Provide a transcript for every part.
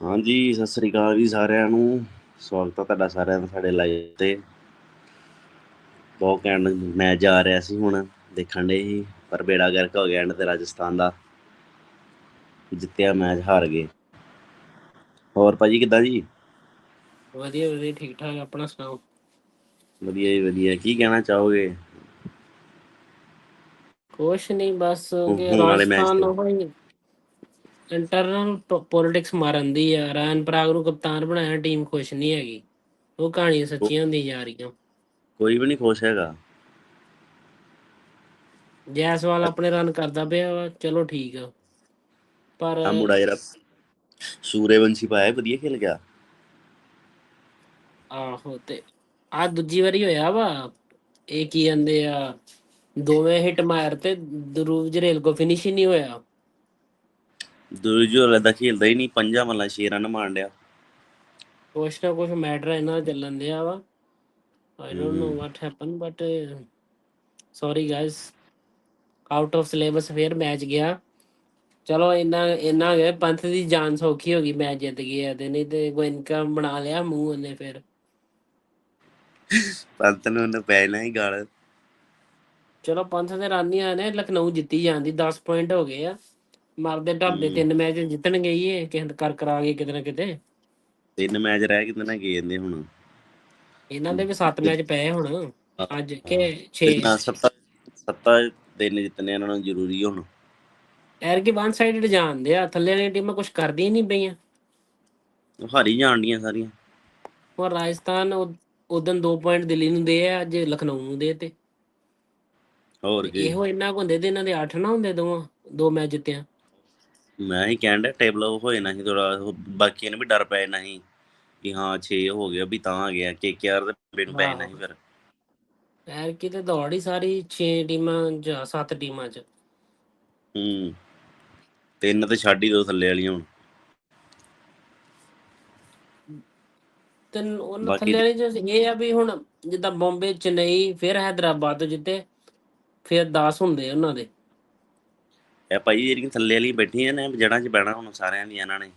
ਹਾਂਜੀ ਸਤਿ ਸ੍ਰੀ ਅਕਾਲ ਜੀ ਸਾਰਿਆਂ ਨੂੰ। ਸਵਾਗਤ ਹੈ ਤੁਹਾਡਾ ਸਾਰਿਆਂ ਦਾ ਸਾਡੇ ਲਾਈਵ ਤੇ। ਬਹੁਤ ਕੈਂਡ ਮੈਚ ਜਾ ਰਿਹਾ ਸੀ ਹੁਣ ਦੇਖਣ ਦੇ ਸੀ ਪਰ ਬੇੜਾ ਗਰਕ ਹੋ ਗਿਆ ਐਂਡ ਤੇ ਰਾਜਸਥਾਨ ਦਾ। ਜਿੱਤਿਆ ਮੈਚ ਹਾਰ ਗਏ। ਹੋਰ ਭਾਜੀ ਕਿੱਦਾਂ ਜੀ? ਵਧੀਆ ਵਧੀਆ ਠੀਕ ਠਾਕ ਆਪਣਾ ਸੁਣਾਓ? ਵਧੀਆ ਜੀ ਵਧੀਆ। ਕੀ ਕਹਿਣਾ ਚਾਹੋਗੇ? ਕੁਛ ਨਹੀਂ ਬਸ ਕਿ ਰਾਜਸਥਾਨ। ਉਹ ਹੀ ਇੰਟਰਨਲ ਪੋਲਿਟਿਕਸ ਮਾਰਨ ਦੀ ਆ। ਰਾਨ ਪ੍ਰਾਗ ਨੂੰ ਕਪਤਾਨ ਬਣਾਇਆ ਟੀਮ ਖੁਸ਼ ਨਹੀਂ ਹੈਗੀ। ਉਹ ਕਹਾਣੀ ਸੱਚੀਆਂ ਹੁੰਦੀ ਜਾ ਰਹੀਆਂ। ਕੋਈ ਵੀ ਨਹੀਂ ਖੁਸ਼ ਹੈਗਾ। ਜੈਸਵਾਲ ਆਪਣੇ ਰਨ ਕਰਦਾ ਪਿਆ ਵਾ ਚਲੋ ਠੀਕ ਆ। ਪਰ ਆ ਮੁੰਡਾ ਜਿਹੜਾ ਸੂਰੇਵੰਸ਼ੀ ਪਾਇਆ ਵਧੀਆ ਖੇਲ ਗਿਆ। ਆਹੋ ਤੇ ਆ ਦੂਜੀ ਵਾਰੀ ਹੋਇਆ ਵਾ। ਇਹ ਕੀ ਕਹਿੰਦੇ ਆ ਦੋਵੇਂ ਹਿੱਟ ਮਾਰ ਤੇ ਦਰੂਵ ਜਰੇਲ ਕੋ ਫਿਨਿਸ਼ ਹੀ ਨਹੀਂ ਹੋਇਆ। ਦੂਜੋ ਦਾ ਖੇਲਦਾ ਹੀ ਨਹੀਂ ਪੰਜਾਂ ਮੱਲਾਂ 6 ਰਨ ਮਾਰਨ ਡਿਆ। ਕੁਛ ਨਾ ਕੁਛ ਮੈਟਰ ਇਹਨਾਂ ਦਾ ਚੱਲਣ ਦਿਆ ਵਾ। I don't know. What happen but sorry guys out of syllabus ਫੇਰ ਮੈਚ ਗਿਆ। ਚਲੋ ਇੰਨਾ ਇੰਨਾ ਗਿਆ ਪੰਥ ਦੀ ਜਾਨ ਸੌਖੀ ਹੋ ਗਈ ਮੈਚ ਜਿੱਤ ਗਿਆ ਤੇ ਨਹੀਂ ਤੇ ਗੋਇਨਕਾ ਬਣਾ ਲਿਆ ਮੂੰਹ ਉਹਨੇ ਫਿਰ। ਪੰਤ ਨੂੰ ਉਹਨੇ ਪੈ ਜਾਣਾ ਹੀ ਗਾਲ। ਚਲੋ ਪੰਥ ਦੇ ਰਨ ਹੀ ਆਏ ਨੇ ਲਖਨਊ ਜਿੱਤੀ ਜਾਂਦੀ 10 ਪੁਆਇੰਟ ਹੋ ਗਏ ਆ। ਮਰਦੇ ਢੱਬਦੇ। ਤਿੰਨ ਮੈਚ ਜਿੱਤਣ ਗਈ ਏ ਕਿਸੇ ਕਰ ਕਰਾ ਕੇ ਕਿਤੇ ਨਾ ਕਿਤੇ। ਤਿੰਨ ਮੈਚ ਰਹਿ ਕਿਤੇ ਨਾ ਗਏ ਜਾਂਦੇ ਹੁਣ। ਇਹਨਾਂ ਦੇ ਵੀ 7 ਮੈਚ ਪਏ ਹੁਣ ਅੱਜ ਕਿ 6 ਤਿੰਨਾਂ ਸੱਤਾ ਸੱਤਾ ਦਿਨ ਜਿੱਤਨੇ ਇਹਨਾਂ ਨੂੰ ਜ਼ਰੂਰੀ ਹੁਣ। ਐਰ ਕੀ ਵਨ ਸਾਈਡਡ ਜਾਂਦੇ ਆ ਥੱਲੇ ਵਾਲੀਆਂ ਟੀਮਾਂ ਕੁਝ ਕਰਦੀਆਂ ਨਹੀਂ ਪਈਆਂ। ਉਹ ਹਾਰੀ ਜਾਣਦੀਆਂ ਸਾਰੀਆਂ। ਹੋਰ ਰਾਜਸਥਾਨ ਉਦੋਂ 2 ਪੁਆਇੰਟ ਦਿੱਲੀ ਨੂੰ ਦੇ ਆ ਅੱਜ ਲਖਨਊ ਨੂੰ ਦੇ ਤੇ। ਹੋਰ ਕੀ। ਇਹੋ ਇੰਨਾ ਕੁ ਹੁੰਦੇ ਤੇ ਇਹਨਾਂ ਦੇ 8 ਨਾ ਹੁੰਦੇ ਦੋਵਾਂ ਦੋ ਮੈਚ ਜਿੱਤਿਆ। ਮੈਂ ਹੀ ਕਹਿਣ ਡਿਆ ਟੇਬਲ ਉਹ ਹੋਏ ਨਾ ਸੀ ਥੋੜਾ ਬਾਕੀਆਂ ਨੂੰ ਵੀ ਡਰ ਪੈ ਜਾਣਾ ਸੀ ਕਿ ਹਾਂ 6 ਹੋ ਗਿਆ ਵੀ ਤਾਂ ਆ ਗਿਆ ਕੇ ਕੇ ਆਰ ਦੇ ਬੇਨ ਪੈ ਜਾਣਾ ਸੀ ਫਿਰ। ਐਰ ਕੀ ਤੇ ਦੌੜ ਹੀ ਸਾਰੀ 6 ਟੀਮਾਂ ਜਾਂ 7 ਟੀਮਾਂ ਚ। ਹੂੰ ਤਿੰਨ ਤੇ ਛੱਡ ਹੀ ਦੋ ਥੱਲੇ ਵਾਲੀਆਂ ਹੁਣ। ਤੇ ਉਹਨਾਂ ਬਾਕੀ ਥੱਲੇ ਵਾਲੇ ਚ ਇਹ ਆ ਵੀ ਹੁਣ ਜਿੱਦਾਂ ਬੰਬੇ ਚੇਨਈ ਫਿਰ ਤੋਂ ਜਿੱਤੇ ਫਿਰ 10 ਹੁੰਦੇ ਉਹਨਾਂ ਦੇ। ਇਹ ਭਾਈ ਜਿਹੜੀਆਂ ਥੱਲੇ ਵਾਲੀਆਂ ਬੈਠੀਆਂ ਨੇ ਜੜਾਂ 'ਚ ਬਹਿਣਾ ਹੁਣ ਸਾਰਿਆਂ ਦੀ ਇਹਨਾਂ ਨੇ।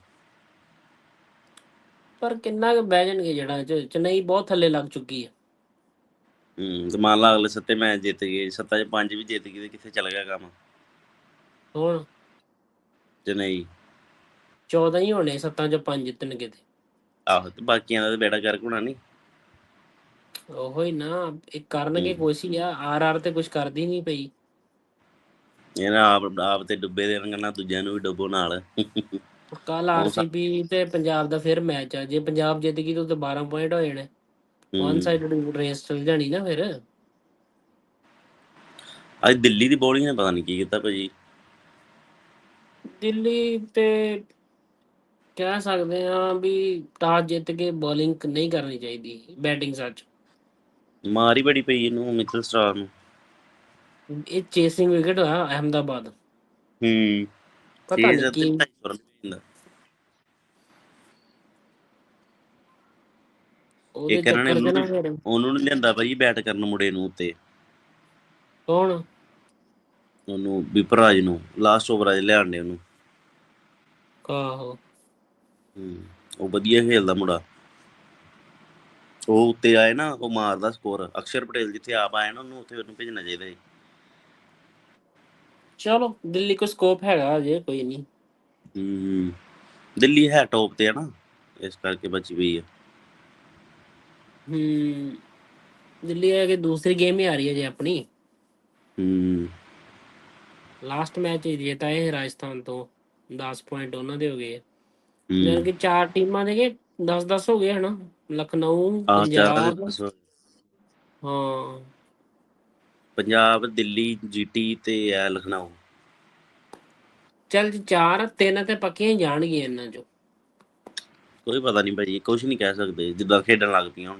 ਪਰ ਕਿੰਨਾ ਕੁ ਬਹਿ ਜਾਣਗੇ ਜਿਹੜਾ ਚ? ਚੇਨਈ ਬਹੁਤ ਥੱਲੇ ਲੱਗ ਚੁੱਕੀ ਹੈ ਹੂੰ ਤੇ ਮੰਨ ਲਾ ਅਗਲੇ ਸੱਤੇ ਮੈਚ ਜਿੱਤ ਗਏ ਸੱਤਾ 'ਚ ਪੰਜ ਵੀ ਜਿੱਤ ਗਏ ਤੇ ਕਿੱਥੇ ਚੱਲ ਗਿਆ ਕੰਮ? ਹੁਣ ਨਹੀਂ 14 ਹੀ ਹੋਣੇ ਸੱਤਾਂ ਚ ਪੰਜ ਜਿੱਤਣਗੇ ਤੇ। ਆਹੋ ਤੇ ਬਾਕੀਆਂ ਦਾ ਤੇ ਬੇੜਾ ਗਰਕ ਹੋਣਾ ਨਹੀਂ ਉਹੋ ਹੀ ਨਾ ਇਹ ਕਰਨਗੇ ਹਮ। ਹੀ ਆ ਆਰ ਆਰ ਤੇ ਕੁਛ ਕਰਦੀ ਨਹੀਂ ਪਈ। ਇਹਨਾਂ ਆਪ ਆਪ ਤੇ ਡੁੱਬੇ ਦੇਣਗੇ ਨਾ ਦੂਜਿਆਂ ਨੂੰ ਵੀ ਡੁੱਬੋ ਨਾਲ। ਕੱਲ ਉਹ ਆਰਸੀਬੀ ਤੇ ਪੰਜਾਬ ਦਾ ਫਿਰ ਮੈਚ ਆ। ਜੇ ਪੰਜਾਬ ਜਿੱਤ ਗਈ ਤਾਂ ਉਹਦੇ 12 ਪੁਆਇੰਟ ਹੋ ਜਾਣੇ। ਵਨ ਹੂੰ। ਸਾਈਡਡ ਰੇਸ ਚੱਲ ਜਾਣੀ ਨਾ ਫਿਰ। ਅੱਜ ਦਿੱਲੀ ਦੀ ਬੋਲਿੰਗ ਨੇ ਪਤਾ ਨਹੀਂ ਕੀ ਕੀਤਾ ਭਾਜੀ। ਦਿੱਲੀ ਤੇ ਕਹਿ ਸਕਦੇ ਆ ਵੀ ਟਾਸ ਜਿੱਤ ਕੇ ਬੋਲਿੰਗ ਨਹੀਂ ਕਰਨੀ ਚਾਹੀਦੀ ਬੈਟਿੰਗ ਸੱਚ। ਮਾਰ ਹੀ ਬੜੀ ਪਈ ਇਹਨੂੰ ਮਿਚਲ ਸਟਾਰ ਨੂੰ। ਇਹ ਚੇਸਿੰਗ ਵਿਕਟ ਆ ਅਹਮਦਾਬਾਦ। ਹੂੰ। ਪਤਾ ਨਹੀਂ ਕੀ ਉਹਨੂੰ- ਨੀ ਲਿਆਂਦਾ ਭਾਜੀ ਬੈਟ ਕਰਨ ਮੁੰਡੇ ਨੂੰ ਉੱਤੇ। ਕੌਣ? ਉਹਨੂੰ ਵਿਪਰਾਜ ਨੂੰ ਲਾਸਟ ਓਵਰ ਅਜ ਲਿਆਂਦੇ ਉਹਨੂੰ। ਆਹੋ। ਹੂੰ ਉਹ ਵਧੀਆ ਖੇਲਦਾ ਮੁੰਡਾ। ਉਹ ਉੱਤੇ ਆਏ ਨਾ ਉਹ ਮਾਰਦਾ ਸਕੋਰ ਅਕਸ਼ਰ ਪਟੇਲ ਜਿੱਥੇ ਆਪ ਆਇਆ ਨਾ ਉਹਨੂੰ ਉੱਥੇ ਉਹਨੂੰ ਭੇਜਣਾ ਚਾਹੀਦਾ ਸੀ। ਚਲੋ ਦਿੱਲੀ ਕੋ ਸਕੋਪ ਹੈਗਾ ਅਜੇ ਕੋਈ ਨਹੀਂ ਹੂੰ ਦਿੱਲੀ ਹੈ ਟੌਪ ਤੇ ਹੈ ਨਾ ਇਸ ਕਰਕੇ ਬਚੀ ਪਈ ਹੈ ਹੂੰ ਦਿੱਲੀ ਹੈ ਕਿ ਦੂਸਰੀ ਗੇਮ ਹੀ ਆ ਰਹੀ ਹੈ ਜੇ ਆਪਣੀ। ਹੂੰ। ਲਾਸਟ ਮੈਚ ਜਿੱਤਾ ਇਹ ਰਾਜਸਥਾਨ ਤੋਂ 10 ਪੁਆਇੰਟ ਉਹਨਾਂ ਦੇ ਹੋ ਗਏ। ਹੂੰ। ਯਾਨੀ ਕਿ ਚਾਰ ਟੀਮਾਂ ਦੇ ਕੇ 10 10 ਹੋ ਗਏ ਹਨਾ ਲਖਨਊ ਪੰਜਾਬ। ਹਾਂ। ਪੰਜਾਬ ਦਿੱਲੀ ਜੀਟੀ ਤੇ ਆ ਲਖਨਊ। ਚੱਲ ਜੀ ਚਾਰ ਤਿੰਨ ਤੇ ਪੱਕੀਆਂ ਹੀ ਜਾਣਗੀਆਂ ਇਹਨਾਂ ਚੋਂ। ਕੋਈ ਪਤਾ ਨਹੀਂ ਭਾਜੀ ਕੁਝ ਨਹੀਂ ਕਹਿ ਸਕਦੇ ਜਿੱਦਾਂ ਖੇਡਣ ਲੱਗ ਪਈਆਂ ਹੁਣ।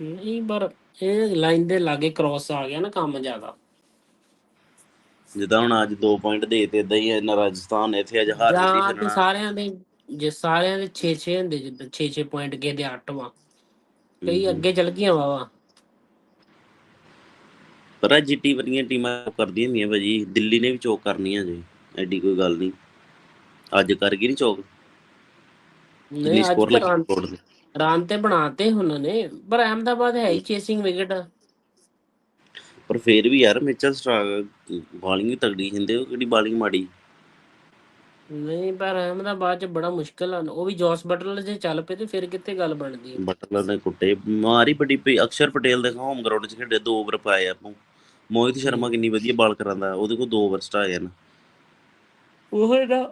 ਨਹੀਂ ਪਰ ਇਹ ਲਾਈਨ ਦੇ ਲਾਗੇ ਕ੍ਰਾਸ ਆ ਗਿਆ ਨਾ ਕੰਮ ਜ਼ਿਆਦਾ। ਜਿੱਦਾਂ ਹੁਣ ਅੱਜ 2 ਪੁਆਇੰਟ ਦੇ ਤੇ ਇਦਾਂ ਹੀ ਹੈ ਨਾ ਰਾਜਸਥਾਨ ਇੱਥੇ ਅੱਜ ਹਾਰ ਜਾਂ ਗਈ ਤੇ ਫਿਰ ਸਾਰਿਆਂ ਦੇ ਜੇ ਸਾਰਿਆਂ ਦੇ 6 6 ਹੁੰਦੇ ਜਿੱਦਾਂ 6 6 ਪੁਆਇੰਟ ਗਏ ਦੇ 8 ਵਾ ਕਈ ਅੱਗੇ ਚਲ ਗਈਆਂ ਵਾ ਵਾ ਪਰ ਇਹ ਜੀਟੀ ਵਰਗੀਆਂ ਟੀਮਾਂ ਕਰਦੀਆਂ ਹੁੰਦੀਆਂ ਭਾਜੀ ਦਿੱਲੀ ਨੇ ਵੀ ਚੋਕ ਕਰਨੀਆਂ ਜੀ ਐਡੀ ਕੋਈ ਗੱਲ ਨਹੀਂ। ਅੱਜ ਕਰ ਗਈ ਨਹੀਂ ਚੋਕ? ਨਹੀਂ ਸਕੋਰ ਲੱਗੀ ਰਨ ਤੇ ਬਣਾਤੇ ਉਹਨਾਂ ਨੇ ਪਰ ਅਹਿਮਦਾਬਾਦ ਹੈ ਹੀ ਚੇਸਿੰਗ ਵਿਕਟ ਪਰ ਫੇਰ ਵੀ ਯਾਰ ਮਿਚਲ ਸਟਾਰ ਬਾਲਿੰਗ ਵੀ ਤਗੜੀ ਹੁੰਦੇ ਉਹ ਕਿਹੜੀ ਬਾਲਿੰਗ ਮਾੜੀ? ਨਹੀਂ ਪਰ ਅਹਿਮਦਾਬਾਦ ਚ ਬੜਾ ਮੁਸ਼ਕਲ ਆ ਉਹ ਵੀ ਜੋਸ ਬਟਲਰ ਜੇ ਚੱਲ ਪਏ ਤੇ ਫਿਰ ਕਿੱਥੇ ਗੱਲ ਬਣਦੀ ਹੈ ਬਟਲਰ ਨੇ ਕੁੱਟੇ ਮਾਰੀ ਬੜੀ ਪਈ ਅਕਸ਼ਰ ਪਟੇਲ ਦੇ ਹੋਮ ਗਰਾਊਂਡ 'ਚ ਖੇਡੇ ਦੋ ਓਵਰ ਪਾਏ ਆਪਾਂ। ਮੋਹਿਤ ਸ਼ਰਮਾ ਕਿੰਨੀ ਵਧੀਆ ਬਾਲ ਕਰਾਂਦਾ ਉਹਦੇ ਕੋਲ ਦੋ ਓਵਰ ਸਟਾਏ ਹਨ ਉਹ ਇਹਦਾ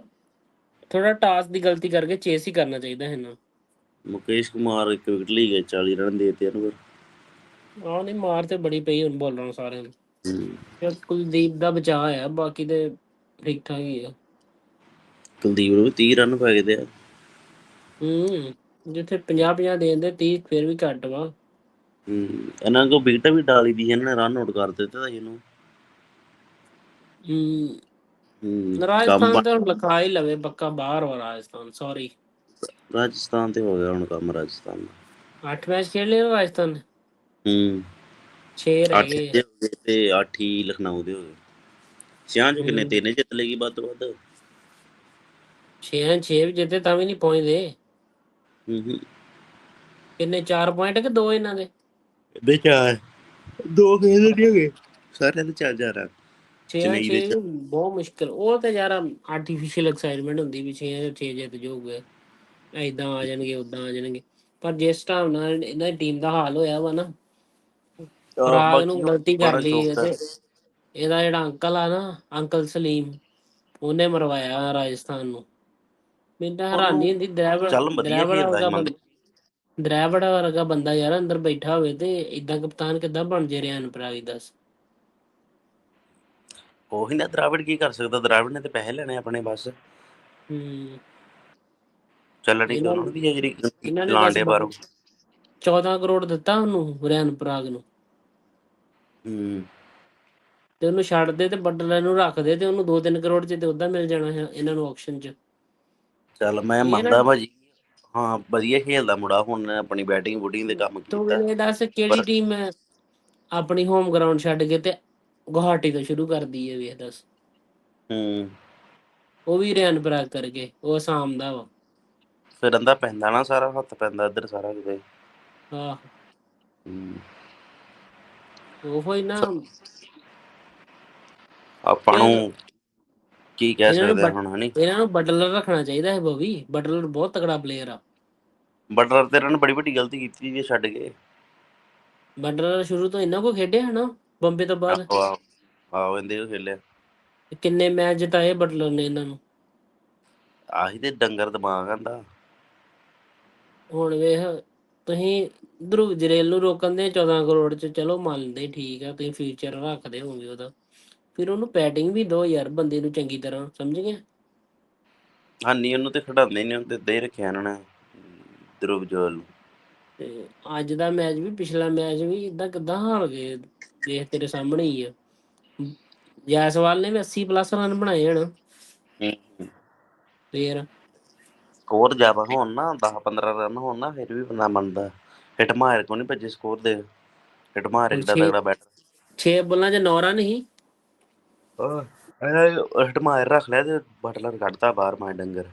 ਥੋੜਾ ਟਾਸ ਦੀ ਗਲਤੀ ਕਰਕੇ ਚੇਸ ਹੀ ਕਰਨਾ ਚਾਹੀਦਾ ਹੈ ਨਾ। ਮੁਕੇਸ਼ ਕੁਮਾਰ ਇੱਕ ਵਿਕਟ ਲਈ ਗਏ 40 ਰਨ ਦੇਤੇ ਇਹਨੂੰ ਆਹ ਨਹੀਂ ਮਾਰ ਤੇ ਬੜੀ ਪਈ ਹੁਣ ਬੋਲਰਾਂ ਸਾਰਿਆਂ ਨੂੰ। ਫਿਰ ਹੂੰ। ਯਾਰ ਕੁਲਦੀਪ ਦਾ ਬਚਾਅ ਆ ਬਾਕੀ ਤੇ ਠੀਕ ਠਾਕ ਹੀ ਆ। ਕੁਲਦੀਪ ਨੂੰ ਵੀ 30 ਰਨ ਪੈ ਗਏ ਤੇ ਆ। ਹੂੰ ਜਿੱਥੇ 50 50 ਦੇ ਦਿੰਦੇ 30 ਫਿਰ ਵੀ ਘੱਟ ਵਾ। ਹੂੰ ਇਹਨਾਂ ਕੋ ਵਿਕਟ ਵੀ ਡਾਲੀ ਦੀ ਇਹਨਾਂ ਨੇ ਰਨ ਆਊਟ ਕਰ ਦਿੱਤੇ ਤਾਂ ਇਹਨੂੰ। ਹੂੰ ਹੂੰ ਰਾਜਸਥਾਨ ਤਾਂ ਹੁਣ ਲਿਖਾ ਹੀ ਲਵੇ ਪੱਕਾ ਬਾਹਰ ਵਾ ਰਾਜਸਥਾਨ ਸੌਰੀ ਰਾਜਸਥਾਨ ਤੇ ਹੋ ਗਿਆ ਹੁਣ ਕੰਮ ਰਾਜਸਥਾਨ ਦਾ। 8 ਮੈਚ ਖੇਡ ਲਏ ਰਾਜਸਥਾਨ? ਨੇ ਹੂੰ। 6 ਰਹਿ 8 ਗਏ। ਦੇ ਹੋ ਗਏ ਤੇ 8 ਹੀ ਲਖਨਊ ਦੇ ਹੋ ਗਏ ਛਿਆਂ ਚੋਂ ਕਿੰਨੇ ਹੂੰ। ਤਿੰਨ ਜਿੱਤ ਲੇਗੀ ਵੱਧ ਤੋਂ ਵੱਧ? 6 6 ਵੀ ਜਿੱਤੇ ਤਾਂ ਵੀ ਨਹੀਂ ਪਹੁੰਚਦੇ। ਹੂੰ ਹੂੰ। ਕਿੰਨੇ 4 ਪੁਆਇੰਟ ਕਿ 2 ਇਹਨਾਂ ਦੇ? ਚਾਰ। ਦੋ ਖੇਡ ਨਹੀਂ ਹੋ ਗਏ ਸਾਰਿਆਂ ਦੇ ਚਾਰ ਚਾਰ ਆ। 6 ਚੇਨਈ ਦੇ 6 ਬਹੁਤ ਮੁਸ਼ਕਿਲ। ਉਹ ਤੇ ਯਾਰ ਆਰਟੀਫੀਸ਼ੀਅਲ ਐਕਸਾਈਟਮੈਂਟ ਹੁੰਦੀ ਵੀ 6 6 ਜਿੱਤ ਜਾਊਗੇ। ਐਦਾਂ ਆ ਜਾਣਗੇ ਉਦਾਂ ਆ ਜਾਣਗੇ। ਪਰ ਜਿਸ ਹਿਸਾਬ ਨਾਲ ਇਹਨਾਂ ਦੀ ਟੀਮ ਦਾ ਹਾਲ ਹੋਇਆ ਵਾ ਨਾ ਰਾਗ ਨੂੰ ਗਲਤੀ ਕਰ ਲਈ ਇਹਦਾ। ਜਿਹੜਾ ਅੰਕਲ ਆ ਨਾ ਅੰਕਲ ਸਲੀਮ ਉਹਨੇ ਮਰਵਾਇਆ ਰਾਜਸਥਾਨ ਨੂੰ। ਮੈਨੂੰ ਤਾਂ ਹੈਰਾਨੀ ਹੁੰਦੀ ਡਰਾਈਵਰ ਚੱਲ ਵਧੀਆ ਖੇਡਦਾ ਡਰਾਈਵਰ ਵਰਗਾ ਬੰਦਾ ਯਾਰ ਅੰਦਰ ਬੈਠਾ ਹੋਵੇ ਤੇ ਇਦਾਂ ਕਪਤਾਨ ਕਿੱਦਾਂ ਬਣ ਜੇ ਰਿਆ ਅਨਪਰਾਗੀ ਦੱਸ। ਉਹੀ ਨਾ ਦਰਾਵਿੜ ਕੀ ਕਰ ਸਕਦਾ ਦਰਾਵਿੜ ਨੇ ਤੇ ਪੈਸੇ ਲੈਣੇ ਆਪਣੇ ਬਸ। ਹੂੰ। ਚੱਲਣੀ ਉਹਨਾਂ ਦੀ ਜਿਹੜੀ ਲਾਂਡੇ ਬਾਰੋਂ 14 ਕਰੋੜ ਦਿੱਤਾ ਉਹਨੂੰ ਰਿਆਨ ਪ੍ਰਾਗ ਨੂੰ। ਹੂੰ। ਤੇ ਉਹਨੂੰ ਛੱਡ ਦੇ ਤੇ ਬਟਲਰ ਨੂੰ ਰੱਖ ਦੇ ਤੇ ਉਹਨੂੰ 2-3 ਕਰੋੜ ਚ ਤੇ ਉਦਾਂ ਮਿਲ ਜਾਣਾ ਹੈ ਇਹਨਾਂ ਨੂੰ ਆਕਸ਼ਨ ਚ। ਚੱਲ ਮੈਂ ਮੰਨਦਾ ਭਾਜੀ। ਹਾਂ ਵਧੀਆ ਖੇਲਦਾ ਮੁੰਡਾ ਹੁਣ ਆਪਣੀ ਬੈਟਿੰਗ ਬੁਟਿੰਗ ਦੇ ਕੰਮ ਤੂੰ ਕੀਤਾ। ਇਹ ਦੱਸ ਕਿਹੜੀ ਟੀਮ ਆਪਣੀ ਹੋਮ ਗਰਾਊਂਡ ਛੱਡ ਕੇ ਤੇ ਗੁਹਾਟੀ ਤੋਂ ਸ਼ੁਰੂ ਕਰਦੀ ਹੈ ਵੇਖ ਦੱਸ? ਹੂੰ। ਉਹ ਵੀ ਰਿਆਨ ਪ੍ਰਾਗ ਕਰਕੇ ਉਹ ਅਸਾਮ ਦਾ ਵਾ। ਫਿਰ ਅੰਦਾ ਪੈਂਦਾ ਨਾ ਸਾਰਾ ਹੱਥ ਪੈਂਦਾ ਇੱਧਰ ਸਾਰਾ ਕਿਤੇ। ਆਹ। ਹੂੰ। ਉਹ ਹੀ ਨਾ। ਆਪਾਂ ਨੂੰ ਕੀ ਕਹਿ ਇਹਨਾਂ ਨੂੰ ਸਕਦੇ ਹੁਣ ਹਨੀ ਇਹਨਾਂ ਨੂੰ ਬਟਲਰ ਰੱਖਣਾ ਚਾਹੀਦਾ ਹੈ ਬੋਵੀ ਬਟਲਰ ਬਹੁਤ ਤਕੜਾ ਪਲੇਅਰ ਆ। ਬਟਲਰ ਤੇ ਇਹਨਾਂ ਨੇ ਬੜੀ ਵੱਡੀ ਗਲਤੀ ਕੀਤੀ ਜੀ ਛੱਡ ਕੇ। ਬਟਲਰ ਸ਼ੁਰੂ ਤੋਂ ਇਹਨਾਂ ਕੋ ਖੇਡਿਆ ਹੈ ਨਾ ਬੰਬੇ ਤੋਂ ਬਾਅਦ। ਆਹੋ ਇਹਦੇ ਉਹ ਖੇਲਿਆ। ਕਿੰਨੇ ਮੈਚ ਜਿਤਾਏ ਬਟਲਰ ਨੇ ਇਹਨਾਂ ਨੂੰ? ਆਹੀ ਤੇ ਡੰਗਰ ਦਿਮਾਗ ਆਂਦਾ ਹੁਣ ਵੇਖ ਤੁਸੀਂ ਧਰੁਵ ਜਰੇਲ ਨੂੰ ਰੋਕਣ ਦੇ 14 ਕਰੋੜ ਚ ਚਲੋ ਮੰਨਦੇ ਠੀਕ ਆ ਤੁਸੀਂ ਫਿਊਚਰ ਰੱਖਦੇ ਹੋਗੇ ਉਹਦਾ। ਫਿਰ ਉਹਨੂੰ ਪੈਟਿੰਗ ਵੀ ਦੋ ਯਾਰ ਬੰਦੇ ਨੂੰ ਚੰਗੀ ਤਰ੍ਹਾਂ ਸਮਝ ਗਏ ਹਾਨੀ ਉਹਨੂੰ ਤੇ ਖੜਾਉਂਦੇ ਨਹੀਂ ਉਹਨੂੰ ਤੇ ਦੇ ਰੱਖਿਆ ਇਹਨਾਂ ਨੇ ਧਰੁਵ ਜੋਲ ਨੂੰ। ਤੇ ਅੱਜ ਦਾ ਮੈਚ ਵੀ ਪਿਛਲਾ ਮੈਚ ਵੀ ਇਦਾਂ ਕਿਦਾਂ ਹਾਰ ਗਏ ਦੇਖ ਤੇਰੇ ਸਾਹਮਣੇ ਹੀ ਆ। ਜੈਸਵਾਲ ਨੇ ਵੀ 80 ਪਲੱਸ ਰਨ ਬਣਾਏ ਹਨ। ਫੇਰ? ਸਕੋਰ ਜ਼ਿਆਦਾ ਹੋਣ ਨਾ 10 15 ਰਨ ਹੋਣ ਨਾ ਫਿਰ ਵੀ ਬੰਦਾ ਮੰਨਦਾ। ਹਿੱਟ ਮਾਰ ਕੋ ਨਹੀਂ ਭੱਜੇ ਸਕੋਰ ਦੇ। ਹਿੱਟ ਮਾਰ ਇੱਕ ਦਾ ਤਗੜਾ ਬੈਟਰ 6 ਬੋਲਾਂ ਚ 9 ਰਨ ਹੀ ਹਿੱਟ ਮਾਰ ਰੱਖ ਲਿਆ ਤੇ ਬਟਲਰ ਕੱਢਤਾ ਬਾਹਰ ਮਾਰ ਡੰਗਰ।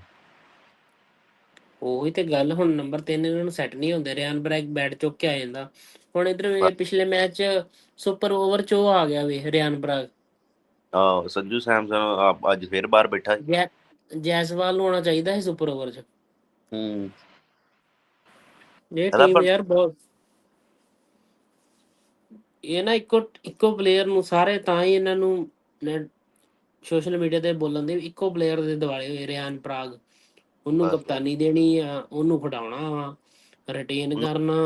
ਉਹੀ ਤੇ ਗੱਲ ਹੁਣ ਨੰਬਰ 3 ਇਹਨਾਂ ਨੂੰ ਸੈੱਟ ਨਹੀਂ ਹੁੰਦੇ ਰਿਆਨ ਬ੍ਰੈਕ ਬੈਟ ਚੁੱਕ ਕੇ ਆ ਜਾਂਦਾ। ਹੁਣ ਇਧਰ ਪਿਛਲੇ ਮੈਚ ਸੁਪਰ ਓਵਰ ਚ ਉਹ ਆ ਗਿਆ ਵੇ ਰਿਆਨ ਬ੍ਰੈਕ ਆਹ ਸੰਜੂ ਸੈਮਸਨ ਅੱਜ ਫੇਰ ਬਾਹਰ ਬੈਠਾ ਜੈਸਵਾਲ ਨੂੰ ਆਉਣਾ ਚਾਹੀਦਾ ਸੀ ਸੁਪਰ ਓਵਰ ਚ। ਹੂੰ। ਇਹ ਟੀਮ ਯਾਰ ਬਹੁਤ ਇਹ ਨਾ ਇੱਕੋ ਇੱਕੋ ਪਲੇਅਰ ਨੂੰ ਸਾਰੇ ਤਾਂ ਹੀ ਇਹਨਾਂ ਨੂੰ ਸੋਸ਼ਲ ਮੀਡੀਆ ਤੇ ਬੋਲਣ ਦੇ ਇੱਕੋ ਪਲੇਅਰ ਦੇ ਦਿਵਾਲੇ ਹੋਏ ਰਿਆਨ ਪ੍ਰਾਗ। ਉਹਨੂੰ। ਕਪਤਾਨੀ ਦੇਣੀ ਆ ਉਹਨੂੰ ਖਿਡਾਉਣਾ ਵਾ ਰਿਟੇਨ ਕਰਨਾ।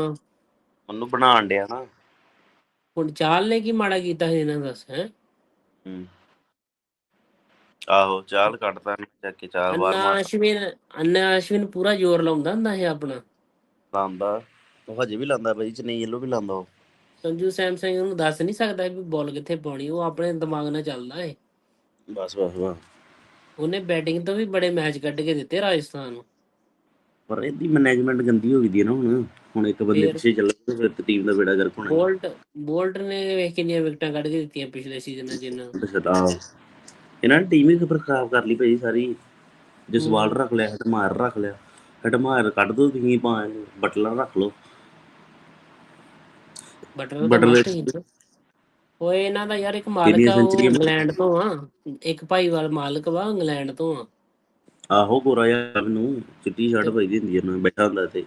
ਉਹਨੂੰ ਬਣਾਉਣ ਡਿਆ ਨਾ। ਹੁਣ ਚਾਲ ਨੇ ਕੀ ਮਾੜਾ ਕੀਤਾ ਸੀ ਇਹਨਾਂ ਦੱਸ ਹੈ? ਹੂੰ। ਆਹੋ ਚਾਲ ਕੱਢਤਾ ਇਹਨੇ ਚੱਕ ਕੇ ਚਾਲ ਅੰਨਾ ਮਾਰ। ਅਸ਼ਵਿਨ ਅੰਨਾ ਅਸ਼ਵਿਨ ਪੂਰਾ ਜ਼ੋਰ ਲਾਉਂਦਾ ਹੁੰਦਾ ਹੈ ਆਪਣਾ। ਲਾਂਦਾ ਉਹ ਹਜੇ ਵੀ ਲਾਂਦਾ ਬਈ ਚਨਈ ਯੈਲੋ ਵੀ ਲਾਂਦਾ ਉਹ। ਸੰਜੂ ਸੈਮਸੰਗ ਉਹਨੂੰ ਦੱਸ ਨਹੀਂ ਸਕਦਾ ਵੀ ਬਾਲ ਕਿੱਥੇ ਪਾਉਣੀ ਉਹ ਆਪਣੇ ਦਿਮਾਗ ਨਾਲ ਚੱਲਦਾ ਹੈ ਬਸ ਬਸ ਬਸ। ਉਹਨੇ ਬੈਟਿੰਗ ਤੋਂ ਵੀ ਬੜੇ ਮੈਚ ਕੱਢ ਕੇ ਦਿੱਤੇ ਰਾਜਸਥਾਨ ਨੂੰ। ਪਰ ਇਹਦੀ ਮੈਨੇਜਮੈਂਟ ਗੰਦੀ ਹੋ ਗਈ ਦੀ ਹੈ ਨਾ ਹੁਣ। ਹੁਣ ਇੱਕ ਬੰਦੇ ਪਿੱਛੇ ਚੱਲ ਤੇ ਫਿਰ ਟੀਮ ਦਾ ਬੇੜਾ ਗਰਕ ਹੋਣਾ। ਬੋਲਟ ਬੋਲਟ ਨੇ ਵੇਖ ਕਿੰਨੀਆਂ ਵਿਕਟਾਂ ਕੱਢ ਕੇ ਦਿੱਤੀਆਂ ਪਿਛਲੇ ਸੀਜ਼ਨ ਜਿੰਨਾ ਬਸਤਾ ਇਹਨਾਂ ਨੇ ਟੀਮ ਹੀ ਖਬਰ ਖਰਾਬ ਕਰ ਲਈ ਭਾਈ ਸਾਰੀ। ਜਸਵਾਲ ਰੱਖ ਲਿਆ ਤੇ ਮਾਰ ਰੱਖ ਲਿਆ। ਹਟਮਾਰ ਕੱਢ ਦੋ ਤੁਸੀਂ ਪਾ ਬਟਲਾ ਰੱਖ ਲਓ। ਬਟਰ ਬਟਰ ਓਏ ਇਹਨਾਂ ਦਾ ਯਾਰ ਇੱਕ ਮਾਲਕ ਆ ਉਹ? ਇੰਗਲੈਂਡ ਤੋਂ ਆ। ਇੱਕ ਭਾਈਵਾਲ ਮਾਲਕ ਵਾ ਇੰਗਲੈਂਡ ਤੋਂ ਆ। ਆਹੋ ਗੋਰਾ ਜਿਹਾ ਮੈਨੂੰ ਚਿੱਟੀ ਸ਼ਰਟ ਪਾਈ ਦੀ ਹੁੰਦੀ ਉਹਨੇ ਬੈਠਾ ਹੁੰਦਾ ਤੇ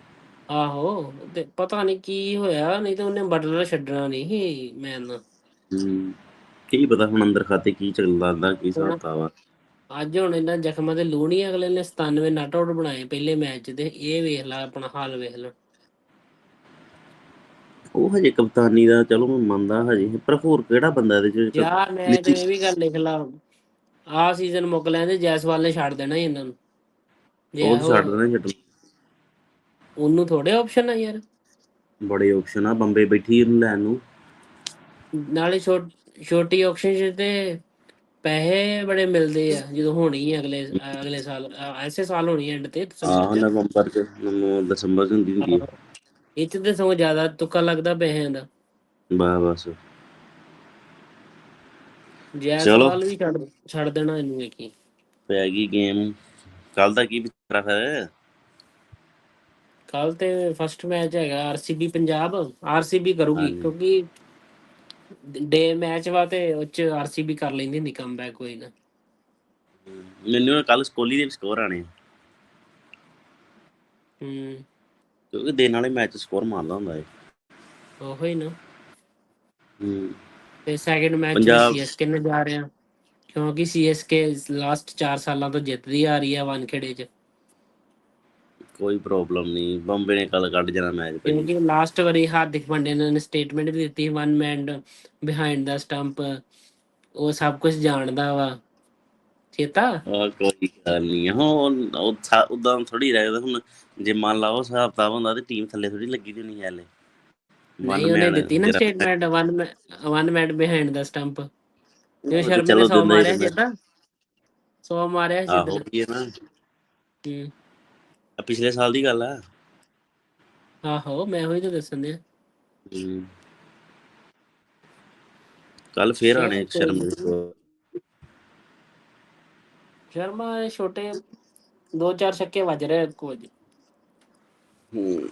ਆਹੋ ਤੇ ਪਤਾ ਨਹੀਂ ਕੀ ਹੋਇਆ ਨਹੀਂ ਤਾਂ ਉਹਨੇ ਬਟਰ ਛੱਡਣਾ ਨਹੀਂ ਸੀ ਮੈਨ ਹੂੰ ਕੀ ਪਤਾ ਹੁਣ ਅੰਦਰ ਖਾਤੇ ਕੀ ਚੱਲਦਾ ਹੁੰਦਾ ਕੀ ਹਿਸਾਬ ਵਾ ਅੱਜ ਹੁਣ ਇਹਨਾਂ ਜ਼ਖਮਾਂ ਤੇ ਲੂਣੀ ਅਗਲੇ ਨੇ 97 ਨਟ ਆਊਟ ਬਣਾਏ ਪਹਿਲੇ ਮੈਚ ਦੇ। ਇਹ ਵੇਖ ਲੈ ਆਪਣਾ ਹਾਲ ਵੇਖ ਲੈ। ਉਹ ਹਜੇ ਕਪਤਾਨੀ ਦਾ ਚਲੋ ਮੈਂ ਮੰਨਦਾ ਹਜੇ ਪਰ ਹੋਰ ਕਿਹੜਾ ਬੰਦਾ ਇਹਦੇ ਚ ਯਾਰ ਮੈਂ ਤੇ ਇਹ ਵੀ ਗੱਲ ਲਿਖ ਲਾ। ਆ ਸੀਜ਼ਨ ਮੁੱਕ ਲੈਂਦੇ ਜੈਸਵਾਲ ਨੇ ਛੱਡ ਦੇਣਾ ਇਹਨਾਂ ਨੂੰ। ਉਹ ਛੱਡ ਦੇਣਾ ਛੱਡ। ਉਹਨੂੰ ਥੋੜੇ ਆਪਸ਼ਨ ਆ ਯਾਰ। ਬੜੇ ਆਪਸ਼ਨ ਆ ਬੰਬੇ ਬੈਠੀ ਇਹਨੂੰ ਲੈਣ ਨੂੰ। ਨਾਲੇ ਛੋਟ ਆਪਸ਼ਨ ਤੇ ਪੈਸੇ ਬੜੇ ਮਿਲਦੇ ਆ ਜਦੋਂ ਹੋਣੀ ਆ ਅਗਲੇ ਅਗਲੇ ਸਾਲ ਐਸੇ ਸਾਲ ਹੋਣੀ ਐਂਡ ਤੇ ਚ। ਨਵੰਬਰ ਚ ਨਵੰਬਰ ਦਸੰਬਰ ਚ ਹੁੰਦੀ ਹੁੰਦੀ ਆ। ਇਹ ਚ ਤੇ ਸਗੋਂ ਜ਼ਿਆਦਾ ਤੁੱਕਾ ਲੱਗਦਾ ਪੈਸਿਆਂ ਦਾ। ਬਾ ਬਸ। ਜੈਸਵਾਲ ਵੀ ਛੱਡ ਛੱਡ ਦੇਣਾ ਇਹਨੂੰ ਇਹ ਕੀ ਪੈ ਗਈ ਗੇਮ ਕੱਲ ਦਾ ਕੀ ਵਿਚਾਰਾ ਫਿਰ? ਕੱਲ ਤੇ ਫਸਟ ਮੈਚ ਹੈਗਾ ਆਰਸੀਬੀ ਪੰਜਾਬ। ਆਰਸੀਬੀ ਕਰੂਗੀ ਹਾਂਜੀ। ਕਿਉਂਕਿ ਡੇ ਮੈਚ ਵਾ ਤੇ ਉਹ ਚ ਆਰਸੀਬੀ ਕਰ ਲੈਂਦੀ ਹੁੰਦੀ ਕਮਬੈਕ ਕੋਈ ਨਾ। ਮੈਨੂੰ ਕੱਲ ਸਕੋਲੀ ਦੇ ਸਕੋਰ ਆਣੇ। ਹੂੰ। ਕਿਉਂਕਿ ਦਿਨ ਵਾਲੇ ਮੈਚ ਸਕੋਰ ਮਾਰਦਾ ਹੁੰਦਾ ਹੈ ਉਹੋ ਹੀ ਨਾ। ਹੂੰ। ਤੇ ਸੈਕਿੰਡ ਮੈਚ ਸੀਐਸਕੇ ਨੇ ਜਾ ਰਿਹਾ। ਕਿਉਂਕਿ ਸੀਐਸਕੇ ਲਾਸਟ 4 ਸਾਲਾਂ ਤੋਂ ਜਿੱਤਦੀ ਆ ਰਹੀ ਹੈ ਵਾਨਖੇੜੇ 'ਚ। ਕੋਈ ਪ੍ਰੋਬਲਮ ਨਹੀਂ। ਬੰਬੇ ਨੇ ਕੱਲ ਕੱਢ ਜਾਣਾ ਮੈਚ ਕਿਉਂਕਿ ਲਾਸਟ ਵਾਰੀ ਹਾਰਦਿਕ ਪਾਂਡਿਆ ਨੇ ਸਟੇਟਮੈਂਟ ਵੀ ਦਿੱਤੀ one man behind the stump ਉਹ ਸਭ ਕੁਝ ਜਾਣਦਾ ਵਾ। ਚੇਤਾ? ਆ ਕੋਈ ਗੱਲ ਨਹੀਂ ਹੁਣ ਉਦਾਂ ਥੋੜੀ ਰਹਿਦਾ ਹੁਣ ਜੇ ਮੰਨ ਲਾ ਉਹ ਹਿਸਾਬ ਤਾਂ ਹੁੰਦਾ ਤੇ ਟੀਮ ਥੱਲੇ ਥੋੜੀ ਲੱਗੀ ਦੀ ਨਹੀਂ ਹਾਲੇ ਨਹੀਂ ਉਹਨੇ ਦਿੱਤੀ ਨਾ statement one one man behind the stump ਜੋ ਸ਼ਰਮਾ ਨੇ ਚਲੋ 100 ਦਿੰਦਾ ਹੀ ਮਾਰਿਆ। ਜਿੱਦਾਂ 100 ਮਾਰਿਆ ਜਿੱਦਾਂ ਹੈ ਨਾ। ਹੂੰ। ਆ ਪਿਛਲੇ ਸਾਲ ਦੀ ਗੱਲ ਆ। ਆਹੋ ਮੈਂ ਉਹੀ ਤਾਂ ਦੱਸਣ ਦਿਆ। ਕੱਲ ਫੇਰ ਆਣੇ ਸ਼ਰਮ। ਦੇ। ਸ਼ਰਮਾ ਇਹ ਛੋਟੇ ਦੋ ਚਾਰ ਛੱਕੇ ਵੱਜ ਰਹੇ ਕੁਝ। ਹੂੰ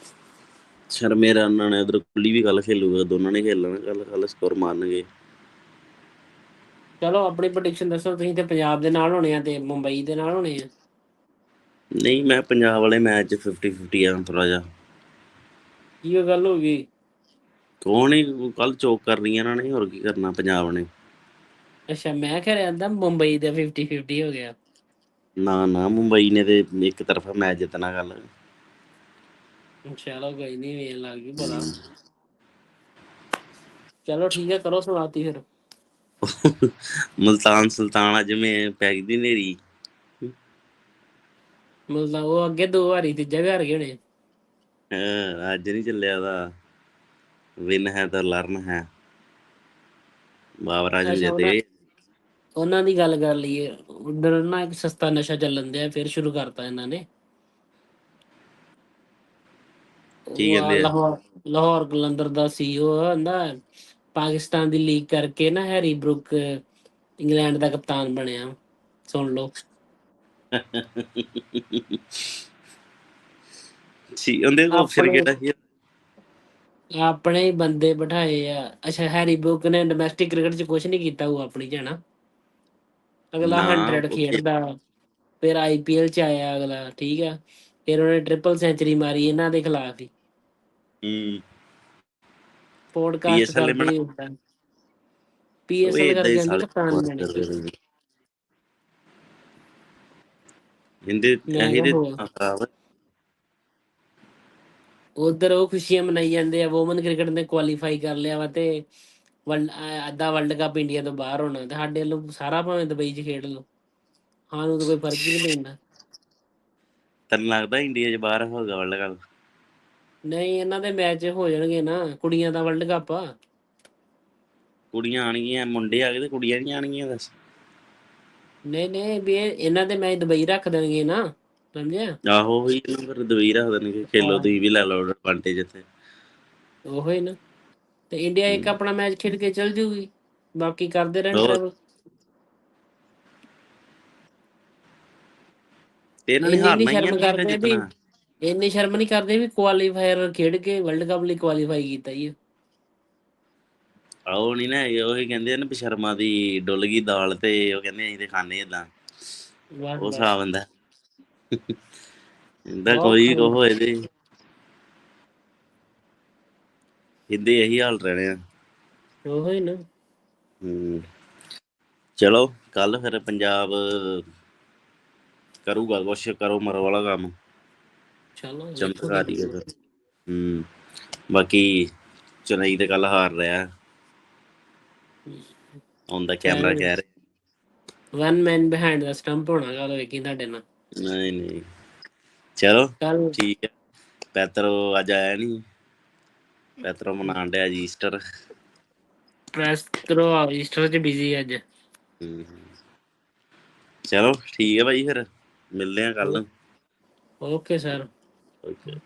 ਸ਼ਰਮੇ ਰਾਣਾ ਨੇ ਉਧਰ ਕੁੱਲੀ ਵੀ ਕੱਲ ਖੇਲੂਗਾ ਦੋਨਾਂ ਨੇ ਖੇਲਣਾ ਕੱਲ ਕੱਲ ਸਕੋਰ ਮਾਰਨਗੇ। ਚਲੋ ਆਪਣੀ ਪ੍ਰੈਡਿਕਸ਼ਨ ਦੱਸੋ ਤੁਸੀਂ ਤੇ ਪੰਜਾਬ ਦੇ ਨਾਲ ਹੋਣੇ ਆ ਤੇ ਮੁੰਬਈ ਦੇ ਨਾਲ ਹੋਣੇ ਆ? ਨਹੀਂ ਮੈਂ ਪੰਜਾਬ ਵਾਲੇ ਮੈਚ 50 50 ਆ ਥੋੜਾ ਜਿਹਾ। ਕੀ ਗੱਲ ਹੋ ਗਈ? ਕੌਣ ਹੀ ਕੱਲ ਚੋਕ ਕਰਨੀ ਇਹਨਾਂ ਨੇ ਹੋਰ ਕੀ ਕਰਨਾ ਪੰਜਾਬ ਨੇ। ਅੱਛਾ ਮੈਂ ਕਹਿ ਰਿਹਾ ਮੁੰਬਈ ਦਾ 50 50 ਹੋ ਗਿਆ। ਨਾ ਨਾ ਮੁੰਬਈ ਨੇ ਤੇ ਇੱਕ ਤਰਫਾ ਮੈਚ ਜਿੱਤਣਾ ਕੱਲ ਚਲੋ ਕੋਈ ਨਹੀਂ ਵੇਖ ਲੱਗ ਗਈ ਪਤਾ ਚਲੋ ਠੀਕ ਹੈ ਕਰੋ ਸਵਾਤੀ ਫਿਰ। ਮਲਤਾਨ ਸੁਲਤਾਨ ਅੱਜ ਮੈਂ ਪੈ ਗਈ ਦੀ ਨੇਰੀ ਮਤਲਬ ਉਹ ਅੱਗੇ ਦੋ ਵਾਰੀ ਤੀਜਾ ਵੀ ਹਾਰ ਗਏ ਹੋਣੇ। ਅੱਜ ਨਹੀਂ ਚੱਲਿਆ ਦਾ ਵਿਨ ਹੈ ਤਾਂ ਲਰਨ ਹੈ। ਬਾਬਰਾ ਜੀ ਅੱਛਾ, ਜਿੱਤੇ ਉਹਨਾਂ ਦੀ ਗੱਲ ਕਰ ਲਈਏ ਉਧਰ ਨਾ ਇੱਕ ਸਸਤਾ ਨਸ਼ਾ ਚੱਲਣ ਦਿਆ ਫਿਰ ਸ਼ੁਰੂ ਕਰਤਾ ਇਹਨਾਂ ਨੇ। ਕੀ ਕਹਿੰਦੇ? ਲਾਹੌਰ ਲਾਹੌਰ ਕਲੰਦਰ ਦਾ ਸੀਓ ਕਹਿੰਦਾ ਪਾਕਿਸਤਾਨ ਦੀ ਲੀਗ ਕਰਕੇ ਨਾ ਹੈਰੀ ਬਰੁੱਕ ਇੰਗਲੈਂਡ ਦਾ ਕਪਤਾਨ ਬਣਿਆ। ਸੁਣ ਲਓ। ਸੀ ਉਹਦੇ ਕੋਲ ਫਿਰ ਕਿਹੜਾ ਸੀ? ਆਪਣੇ ਹੀ ਬੰਦੇ ਬਿਠਾਏ ਆ। ਅੱਛਾ ਹੈਰੀ ਬਰੁੱਕ ਨੇ ਡੋਮੈਸਟਿਕ ਕ੍ਰਿਕਟ 'ਚ ਕੁਝ ਨਹੀਂ ਕੀਤਾ ਉਹ ਆਪਣੀ ਜਾਣਾ ਅਗਲਾ ਨਾ, 100 ਉਹ ਖੇਡਦਾ ਫਿਰ ਆਈਪੀਐਲ 'ਚ ਆਇਆ ਅਗਲਾ ਠੀਕ ਆ? ਫਿਰ ਉਹਨੇ ਟ੍ਰਿਪਲ ਸੈਂਚਰੀ ਮਾਰੀ ਇਹਨਾਂ ਦੇ ਖਿਲਾਫ ਹੀ। ਹੂੰ। ਪੋਡਕਾਸਟ PSL ਕਰਦੇ ਹੁੰਦਾ। ਪੀਐਸਐਲ ਸਾਲੇ ਨਹੀਂ ਕਪਤਾਨ ਬਣੇ। ਇਹਦੇ ਇਹਦੇ ਖਰਾਬ ਉਧਰ ਉਹ ਖੁਸ਼ੀਆਂ ਮਨਾਈ ਜਾਂਦੇ ਆ ਵੂਮਨ ਕ੍ਰਿਕਟ ਨੇ ਕੁਆਲੀਫਾਈ ਕਰ ਲਿਆ ਵਾ ਤੇ ਵਰਲਡ ਅੱਧਾ ਵਰਲਡ ਕੱਪ ਇੰਡੀਆ ਤੋਂ ਬਾਹਰ ਹੋਣਾ ਤੇ ਸਾਡੇ ਵੱਲੋਂ ਸਾਰਾ ਭਾਵੇਂ ਦੁਬਈ 'ਚ ਖੇਡ ਲਓ। ਸਾਨੂੰ ਤਾਂ ਕੋਈ ਫ਼ਰਕ ਹੀ ਨਹੀਂ ਪੈਂਦਾ। ਤੈਨੂੰ ਲੱਗਦਾ ਇੰਡੀਆ 'ਚ ਬਾਹਰ ਹੋਗਾ ਵਰਲਡ ਕੱਪ ਨਹੀਂ ਇਹਨਾਂ ਦੇ ਮੈਚ ਹੋ ਜਾਣਗੇ ਨਾ ਕੁੜੀਆਂ ਦਾ ਵਰਲਡ ਕੱਪ ਆ। ਕੁੜੀਆਂ ਆਣਗੀਆਂ ਮੁੰਡੇ ਆ ਗਏ ਤੇ ਕੁੜੀਆਂ ਨਹੀਂ ਆਣਗੀਆਂ ਦੱਸ। ਨਹੀਂ ਨਹੀਂ ਵੀ ਇਹ- ਇਹਨਾਂ ਦੇ ਮੈਚ ਦੁਬਈ ਰੱਖ ਦੇਣਗੇ ਨਾ ਸਮਝਿਆ? ਆਹੋ ਹੀ ਇਹਨਾਂ ਫਿਰ ਦਵਾਈ ਰੱਖ ਦੇਣਗੇ। ਖੇਲੋ ਤੁਸੀਂ ਵੀ ਲੈ ਲਓ ਐਡਵਾਂਟੇਜ ਇੱਥੇ। ਉਹੋ ਹੀ ਨਾ। ਤੇ ਇੰਡੀਆ ਇੱਕ ਆਪਣਾ ਮੈਚ ਖੇਡ ਕੇ ਚਲ ਜੂਗੀ। ਬਾਕੀ ਕਰਦੇ ਰਹਿਣ। ਟਰੈਵਲ ਤੇ ਇਹਨਾਂ ਨੇ ਹਾਰਨਾ ਹੀ ਵੀ ਜਿੱਤਣਾ। ਇੰਨੀ ਸ਼ਰਮ ਨਹੀਂ ਕਰਦੇ ਵੀ ਕੁਆਲੀਫਾਇਰ ਖੇਡ ਕੇ ਵਰਲਡ ਕੱਪ ਲਈ ਕੁਆਲੀਫਾਈ ਕੀਤਾ ਜੀ। ਆਓ ਨਹੀਂ ਨਾ ਉਹੀ ਕਹਿੰਦੇ ਆ ਨਾ ਸ਼ਰਮਾ ਦੀ ਡੁੱਲ ਗਈ ਦਾਲ ਤੇ ਉਹ ਕਹਿੰਦੇ ਅਸੀਂ ਤੇ ਖਾਣੇ ਇਦਾਂ ਉਹ ਇਹਦਾ ਬਹੁਤ ਕੋਈ। ਕਹੋ ਇਹਦੇ ਇਹਦੇ ਇਹੀ ਹਾਲ ਰਹਿਣੇ ਆ। ਉਹੋ ਹੀ ਨਾ। ਚਲੋ ਕੱਲ ਫਿਰ ਪੰਜਾਬ ਕਰੂਗਾ ਕੁਛ ਕਰੋ ਮਰੋ ਵਾਲਾ ਕੰਮ। ਚਲੋ ਚਮਤਕਾਰੀ ਹੈ। ਹਮ ਬਾਕੀ ਚੇਨਈ ਤੇ ਕੱਲ ਹਾਰ ਰਿਹਾ। ਉਹਦਾ ਕੈਮਰਾ ਕਹਿ ਰਿਹਾ। One man behind the stump ਹੋਣਾ ਗੱਲ ਵੇਖੀ ਤੁਹਾਡੇ ਨਾਲ। ਨਹੀਂ ਨਹੀਂ। ਚਲੋ ਠੀਕ ਹੈ ਪੈਤਰੋ ਅੱਜ ਆਇਆ ਨਹੀਂ ਪੈਤਰੋ ਮਨਾਣ ਡਿਆ ਜੀ ਈਸਟਰ ਪ੍ਰੈਸ ਕਰੋ ਈਸਟਰ ਚ ਬਿਜ਼ੀ ਅੱਜ। ਚਲੋ ਠੀਕ ਹੈ ਭਾਈ ਫਿਰ। ਮਿਲਦੇ ਆ ਕੱਲ ਓਕੇ ਸਰ। ਓਕੇ।